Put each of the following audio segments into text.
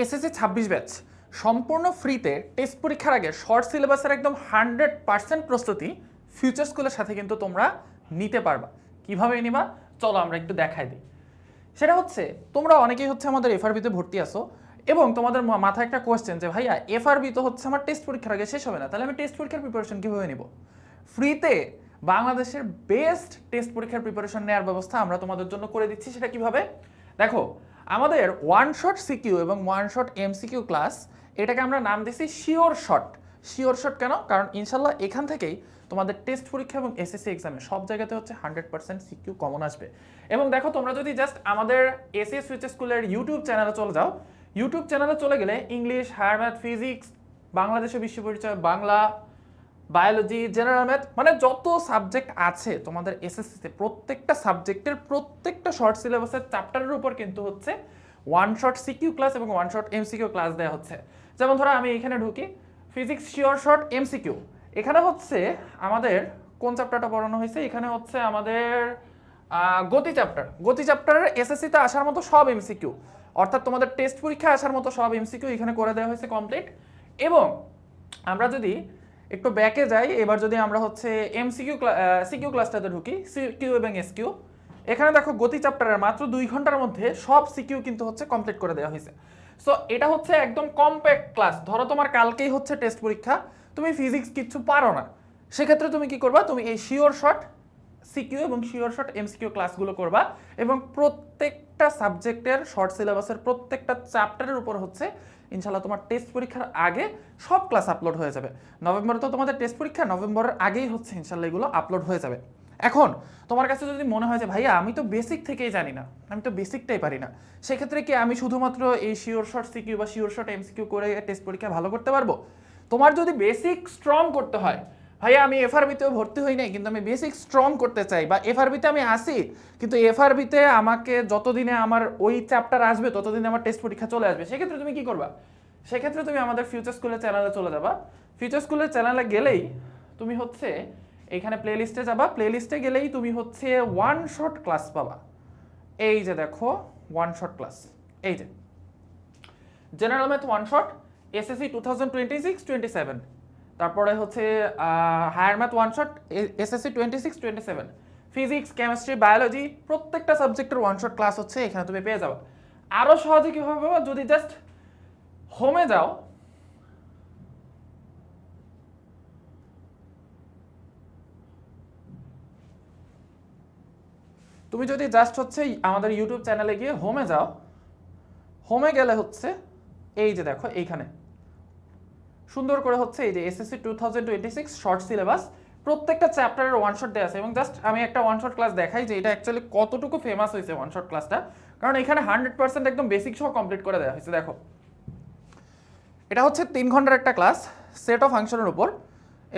SSC ছাব্বিশ batch. সম্পূর্ণ ফ্রিতে টেস্ট পরীক্ষার আগে শর্ট সিলেবাসের একদম হান্ড্রেড পার্সেন্ট প্রস্তুতি ফিউচার স্কুলের সাথে কিন্তু তোমরা নিতে পারবা। কীভাবে নিবা? চলো আমরা একটু দেখাই দিই। সেটা হচ্ছে, তোমরা অনেকেই হচ্ছে আমাদের এফআরবিতে ভর্তি আসো এবং তোমাদের মাথায় একটা কোয়েশ্চেন যে, ভাইয়া এফআরবি তো হচ্ছে আমার টেস্ট পরীক্ষার আগে শেষ হবে না, তাহলে আমি টেস্ট পরীক্ষার প্রিপারেশন কীভাবে নিব? ফ্রিতে বাংলাদেশের বেস্ট টেস্ট পরীক্ষার প্রিপারেশন নেওয়ার ব্যবস্থা আমরা তোমাদের জন্য করে দিচ্ছি। সেটা কীভাবে? দেখো আমাদের ওয়ান শট সিকিউ এবং ওয়ান শট এমসিকিউ ক্লাস এটাকে আমরা নাম দিছি শিওর শট শিওর শট কেন? কারণ ইনশাল্লাহ এখান থেকেই তোমাদের টেস্ট পরীক্ষা এবং এসএসসি এক্সামে সব জায়গাতে হচ্ছে হান্ড্রেড পার্সেন্ট সিকিউ কমন আসবে। এবং দেখো, তোমরা যদি জাস্ট আমাদের এসএস সুইচ স্কুলের ইউটিউব চ্যানেলে চলে যাও ইউটিউব চ্যানেলে চলে গেলে ইংলিশ হায়ার ম্যাথ ফিজিক্স বাংলাদেশের বিশ্ব পরিচয়, বাংলা বায়োলজি জেনারেল ম্যাথ মানে যত সাবজেক্ট আছে তোমাদের এসএসসিতে প্রত্যেকটা সাবজেক্টের প্রত্যেকটা শর্ট সিলেবাসের চ্যাপ্টারের উপর কিন্তু হচ্ছে ওয়ান শর্ট সিকিউ ক্লাস এবং ওয়ান শর্ট এমসিকিউ ক্লাস দেওয়া হচ্ছে। যেমন ধরো আমি এখানে ঢুকি ফিজিক্স শিওর শর্ট এমসিকিউ এখানে হচ্ছে আমাদের কোন চ্যাপ্টারটা পড়ানো হয়েছে? এখানে হচ্ছে আমাদের গতি চ্যাপ্টার গতি চ্যাপ্টারের এসএসসিতে আসার মতো সব এমসিকিউ অর্থাৎ তোমাদের টেস্ট পরীক্ষায় আসার মতো সব এমসিকিউ এখানে করে দেওয়া হয়েছে কমপ্লিট এবং আমরা যদি একটু ব্যাকে যাই, এবার যদি আমরা হচ্ছে এমসিকিউ সিকিউ ক্লাসটাতে ঢুকি সিকিউ এবং এসকিউ এখানে দেখো গতি চ্যাপ্টারের মাত্র দুই ঘণ্টার মধ্যে সব সিকিউ কিন্তু হচ্ছে কমপ্লিট করে দেওয়া হয়েছে। সো এটা হচ্ছে একদম কম্প্যাক্ট ক্লাস ধরো তোমার কালকেই হচ্ছে টেস্ট পরীক্ষা, তুমি ফিজিক্স কিচ্ছু পারো না। সেক্ষেত্রে তুমি কি করবা? তুমি এই শিওর শট সিকিউ এবং শিওর শর্ট এমসিকিউ ক্লাসগুলো করবা এবং প্রত্যেকটা সাবজেক্টের শর্ট সিলেবাসের প্রত্যেকটা চ্যাপ্টারের উপর হচ্ছে ইনশাল্লাহ তোমার টেস্ট পরীক্ষার আগে সব ক্লাস আপলোড হয়ে যাবে। নভেম্বরে তো তোমাদের টেস্ট পরীক্ষা, নভেম্বরের আগেই হচ্ছে ইনশাল্লাহ এগুলো আপলোড হয়ে যাবে। এখন তোমার কাছে যদি মনে হয় যে, ভাইয়া, আমি তো বেসিক থেকেই জানি না, আমি তো বেসিকটাই পারি না, সেক্ষেত্রে কি আমি শুধুমাত্র এই শিওর শর্ট সিকিউ বা শিওর শর্ট এমসিকিউ করে টেস্ট পরীক্ষা ভালো করতে পারব? তোমার যদি বেসিক স্ট্রং করতে হয় ভাইয়া, আমি এফআরবিতেও ভর্তি হই নাই, কিন্তু আমি বেসিক স্ট্রং করতে চাই। বা এফআরবিতে আমি আসি কিন্তু এফআরবিতে আমাকে যতদিনে আমার ওই চ্যাপ্টার আসবে, ততদিনে আমার টেস্ট পরীক্ষা চলে আসবে। সেক্ষেত্রে তুমি কি করবা? সেক্ষেত্রে তুমি আমাদের ফিউচার স্কুলের চ্যানেলে চলে যাবা। ফিউচার স্কুলের চ্যানেলে গেলেই তুমি হচ্ছে এখানে প্লে লিস্টে যাবা। প্লে লিস্টে গেলেই তুমি হচ্ছে ওয়ান শট ক্লাস পাবা। এই যে দেখো ওয়ান শট ক্লাস এই যে। General math one shot SSC two thousand twenty six twenty seven তারপরে হচ্ছে higher math one shot SSC twenty six twenty seven physics chemistry biology প্রত্যেকটা সাবজেক্টের ওয়ান শট ক্লাস হচ্ছে এখানে তুমি পেয়ে যাবে। আরও সহজে কীভাবে পাবা? যদি জাস্ট হোমে যাও, তুমি যদি জাস্ট হচ্ছে আমাদের ইউটিউব চ্যানেলে গিয়ে হোমে যাও হোমে গেলে হচ্ছে, এই যে দেখো, এইখানে। সুন্দর করে হচ্ছে এই যে SSC two thousand twenty six short syllabus প্রত্যেকটা চ্যাপ্টারের ওয়ান শট দেওয়া আছে। এবং জাস্ট আমি একটা ওয়ান শট ক্লাস দেখাই যে এটা অ্যাকচুয়ালি কতটুকু ফেমাস হয়েছে ওয়ান শট ক্লাসটা কারণ এখানে হান্ড্রেড পার্সেন্ট একদম বেসিক সহ কমপ্লিট করে দেওয়া হয়েছে, দেখো। এটা হচ্ছে তিন ঘণ্টার একটা ক্লাস সেট অফ ফাংশনের উপর।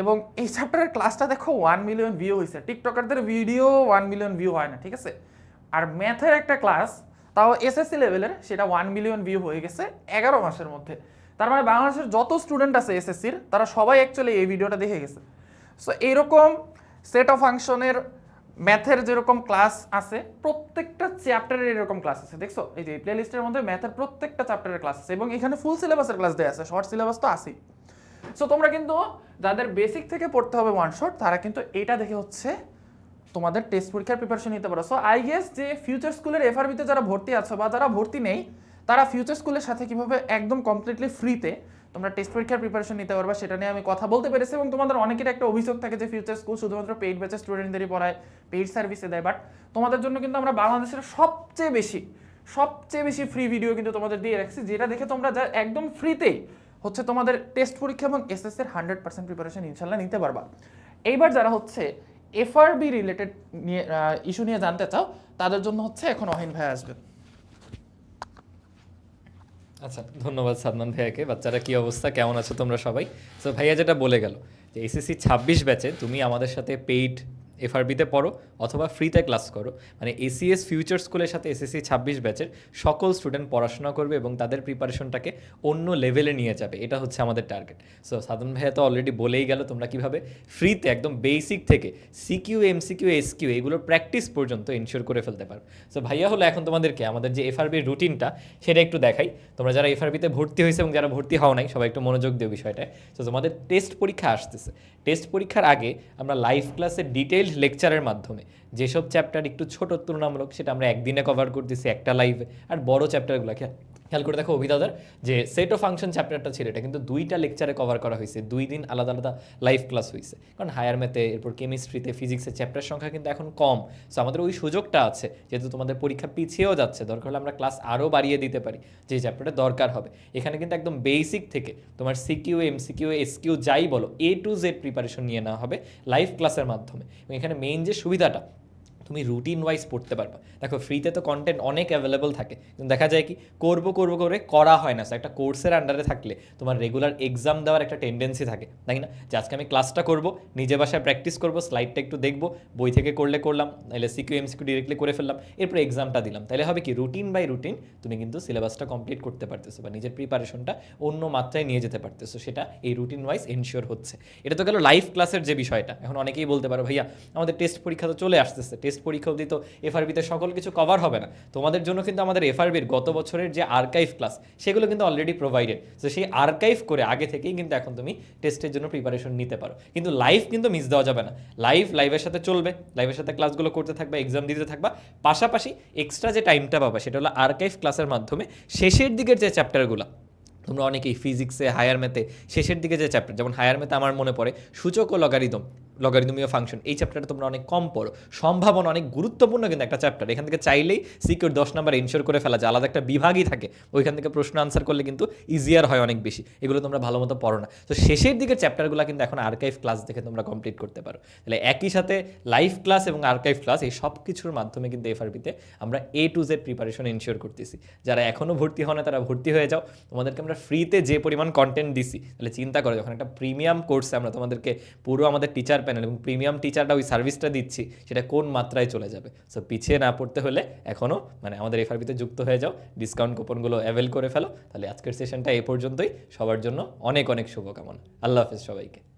এবং এই চ্যাপ্টারের ক্লাসটা দেখো ওয়ান মিলিয়ন ভিউ হয়েছে। টিকটকারদের ভিডিও ওয়ান মিলিয়ন ভিউ হয় না, ঠিক আছে? আর ম্যাথের একটা ক্লাস তাও এসএসসি লেভেলের সেটা ওয়ান মিলিয়ন ভিউ হয়ে গেছে এগারো মাসের মধ্যে। তার মানে বাংলাদেশের যত স্টুডেন্ট আছে এসএসসির তারা সবাই অ্যাকচুয়ালি এই ভিডিওটা দেখে গেছে। সো এইরকম সেট অফ ফাংশনের ম্যাথের যেরকম ক্লাস আছে, প্রত্যেকটা চ্যাপ্টারের এরকম ক্লাস আছে, দেখছ? এই যে প্লে লিস্টের মধ্যে ম্যাথের প্রত্যেকটা চ্যাপ্টারের ক্লাস আছে এবং এখানে ফুল সিলেবাসের ক্লাস দেওয়া আছে শর্ট সিলেবাস তো আছেই। সো তোমরা কিন্তু যাদের বেসিক থেকে পড়তে হবে ওয়ান শট তারা কিন্তু এটা দেখে হচ্ছে তোমাদের টেস্ট পরীক্ষার প্রিপারেশন নিতে পারো। সো আই গেস যে ফিউচার স্কুলের এফআরবিতে যারা ভর্তি আছো বা যারা ভর্তি নেই তারা ফিউচার স্কুলের সাথে কীভাবে একদম কমপ্লিটলি ফ্রিতে তোমরা টেস্ট পরীক্ষার প্রিপারেশন নিতে পারবা, সেটা নিয়ে আমি কথা বলতে পেরেছি এবং তোমাদের অনেকের একটা অভিযোগ থাকে যে ফিউচার স্কুল শুধুমাত্র পেইড ব্যাচের স্টুডেন্টদেরই পড়ায় পেইড সার্ভিসে দেয় বাট তোমাদের জন্য কিন্তু আমরা বাংলাদেশের সবচেয়ে বেশি সবচেয়ে বেশি ফ্রি ভিডিও কিন্তু তোমাদের দিয়ে রাখছি, যেটা দেখে তোমরা যা একদম ফ্রিতেই হচ্ছে তোমাদের টেস্ট পরীক্ষা এবং এসএস এর হান্ড্রেড পার্সেন্ট প্রিপারেশন ইনশাল্লাহ নিতে পারবা। এইবার যারা হচ্ছে এফআরবি রিলেটেড নিয়ে ইস্যু নিয়ে জানতে চাও, তাদের জন্য হচ্ছে এখন অহিন ভাই আসবেন। আচ্ছা ধন্যবাদ সাদমান ভাইয়াকে। বাচ্চারা কি অবস্থা? কেমন আছো তোমরা সবাই? তো ভাইয়া যেটা বলে গেল যে, এসএসসি ছাব্বিশ ব্যাচে তুমি আমাদের সাথে পেইড এফআরবিতে পড়ো অথবা ফ্রিতে ক্লাস করো। মানে এসিএস ফিউচার স্কুলের সাথে এসএসসি ছাব্বিশ ব্যাচের সকল স্টুডেন্ট পড়াশোনা করবে এবং তাদের প্রিপারেশনটাকে অন্য লেভেলে নিয়ে যাবে। এটা হচ্ছে আমাদের টার্গেট সো সাধন ভাইয়া তো অলরেডি বলেই গেল, তোমরা কীভাবে ফ্রিতে একদম বেসিক থেকে সিকিউ এমসিকিউ এসকিউ এগুলোর প্র্যাকটিস পর্যন্ত এনশিওর করে ফেলতে পারো। সো ভাইয়া হলো এখন তোমাদেরকে আমাদের যে এফআরবির রুটিনটা সেটা একটু দেখাই। তোমরা যারা এফআরবিতে ভর্তি হয়েছে এবং যারা ভর্তি হও নাই, সবাই একটু মনোযোগ দিও বিষয়টায়। সো তোমাদের টেস্ট পরীক্ষা আসতেছে। টেস্ট পরীক্ষার আগে আমরা লাইভ ক্লাসের ডিটেইলড লেকচারের মাধ্যমে। যেসব চ্যাপ্টার একটু ছোট, তুলনামূলক, সেটা আমরা একদিনে কভার করতেছি একটা লাইভে আর বড় চ্যাপ্টারগুলো খেয়াল করে দেখো অভিদাদার যে সেট ও ফাংশন চ্যাপ্টারটা ছিল, এটা কিন্তু দুইটা লেকচারে কভার করা হয়েছে, দুই দিন আলাদা আলাদা লাইভ ক্লাস হয়েছে। কারণ হায়ার ম্যাথে এরপর কেমিস্ট্রিতে ফিজিক্সের চ্যাপ্টার সংখ্যা কিন্তু এখন কম। সো আমাদের ওই সুযোগটা আছে, যেহেতু তোমাদের পরীক্ষা পিছিয়েও যাচ্ছে, দরকার হলে আমরা ক্লাস আরও বাড়িয়ে দিতে পারি, যে চ্যাপ্টারটা দরকার হবে। এখানে কিন্তু একদম বেসিক থেকে তোমার সিকিউ এম এমসিকিউ এসকিউ যাই বলো এ টু জেড প্রিপারেশন নিয়ে নেওয়া হবে লাইভ ক্লাসের মাধ্যমে। এবং এখানে মেইন যে সুবিধাটা তুমি রুটিন ওয়াইজ পড়তে পারবা। দেখো ফ্রিতে তো কন্টেন্ট অনেক অ্যাভেলেবল থাকে। কিন্তু দেখা যায় কি, করব করব, করে করা হয় না। একটা কোর্সের আন্ডারে থাকলে তোমার রেগুলার এক্সাম দেওয়ার একটা টেন্ডেন্সি থাকে, তাই না? যে আজকে আমি ক্লাসটা করব, নিজে বাসায় প্র্যাকটিস করব স্লাইডটা একটু দেখব, বই থেকে করলে করলাম নাহলে সিকিউ এমসিকিউ ডিরেক্টলি করে ফেললাম, এরপর এক্সামটা দিলাম। তাহলে হবে কি রুটিন বাই রুটিন তুমি কিন্তু সিলেবাসটা কমপ্লিট করতে পারতেছো বা নিজের প্রিপারেশনটা অন্য মাত্রায় নিয়ে যেতে পারতেছো। সেটা এই রুটিন ওয়াইজ এনশিওর হচ্ছে। এটা তো গেল লাইভ ক্লাসের যে বিষয়টা। এখন অনেকেই বলতে পারো, ভাইয়া, আমাদের টেস্ট পরীক্ষা তো চলে আসতেছে। টেস্ট পরীক্ষা অবধি তো এফআরবিতে সকল কিছু কভার হবে না। তোমাদের জন্য কিন্তু আমাদের এফআরবির গত বছরের যে আর্কাইভ ক্লাস সেগুলো কিন্তু অলরেডি প্রোভাইডেড তো সেই আর্কাইভ করে আগে থেকেই কিন্তু এখন তুমি টেস্টের জন্য প্রিপারেশন নিতে পারো। কিন্তু লাইভ কিন্তু মিস দেওয়া যাবে না। লাইভ লাইভের সাথে চলবে। লাইভের সাথে ক্লাসগুলো করতে থাকবা এক্সাম দিতে থাকবা। পাশাপাশি এক্সট্রা যে টাইমটা পাবা, সেটা হলো আর্কাইভ ক্লাসের মাধ্যমে শেষের দিকের যে চ্যাপ্টারগুলো তোমরা অনেকেই ফিজিক্সে হায়ার ম্যাথে শেষের দিকে যে চ্যাপ্টার যেমন হায়ার ম্যাথে আমার মনে পড়ে, সূচক ও লগারিদম লগারিদমীয় ফাংশন এই চ্যাপ্টারটা তোমরা অনেক কম পড়ো। সম্ভাবনা অনেক গুরুত্বপূর্ণ কিন্তু একটা চ্যাপ্টার এখান থেকে চাইলেই সিকিউর দশ নাম্বার ইনশোর করে ফেলা যায়, আলাদা একটা বিভাগই থাকে, ওইখান থেকে প্রশ্ন আনসার করলে কিন্তু ইজিয়ার হয় অনেক বেশি, এগুলো তোমরা ভালো মতো পড়ো না। তো শেষের দিকে চ্যাপ্টারগুলো কিন্তু এখন আর্কাইভ ক্লাস দেখে তোমরা কমপ্লিট করতে পারো। তাহলে একই সাথে লাইভ ক্লাস এবং আর্কাইভ ক্লাস এই সব কিছুর মাধ্যমে কিন্তু এফআরবিতে আমরা A to Z preparation ensure করতেছি। যারা এখনও ভর্তি হয় না, তারা ভর্তি হয়ে যাও। তোমাদেরকে আমরা ফ্রিতে যে পরিমাণ কন্টেন্ট দিছি, তাহলে চিন্তা করো, যখন একটা প্রিমিয়াম কোর্সে আমরা তোমাদেরকে পুরো আমাদের টিচার প্যানেল এবং প্রিমিয়াম টিচারটা ওই সার্ভিসটা দিচ্ছি, সেটা কোন মাত্রায় চলে যাবে? সো পিছিয়ে না পড়তে হলে এখনও মানে আমাদের এফআরবিতে যুক্ত হয়ে যাও ডিসকাউন্ট কুপনগুলো অ্যাভেল করে ফেলো, তাহলে আজকের সেশনটা এ পর্যন্তই। সবার জন্য অনেক অনেক শুভকামনা। আল্লাহ হাফেজ সবাইকে।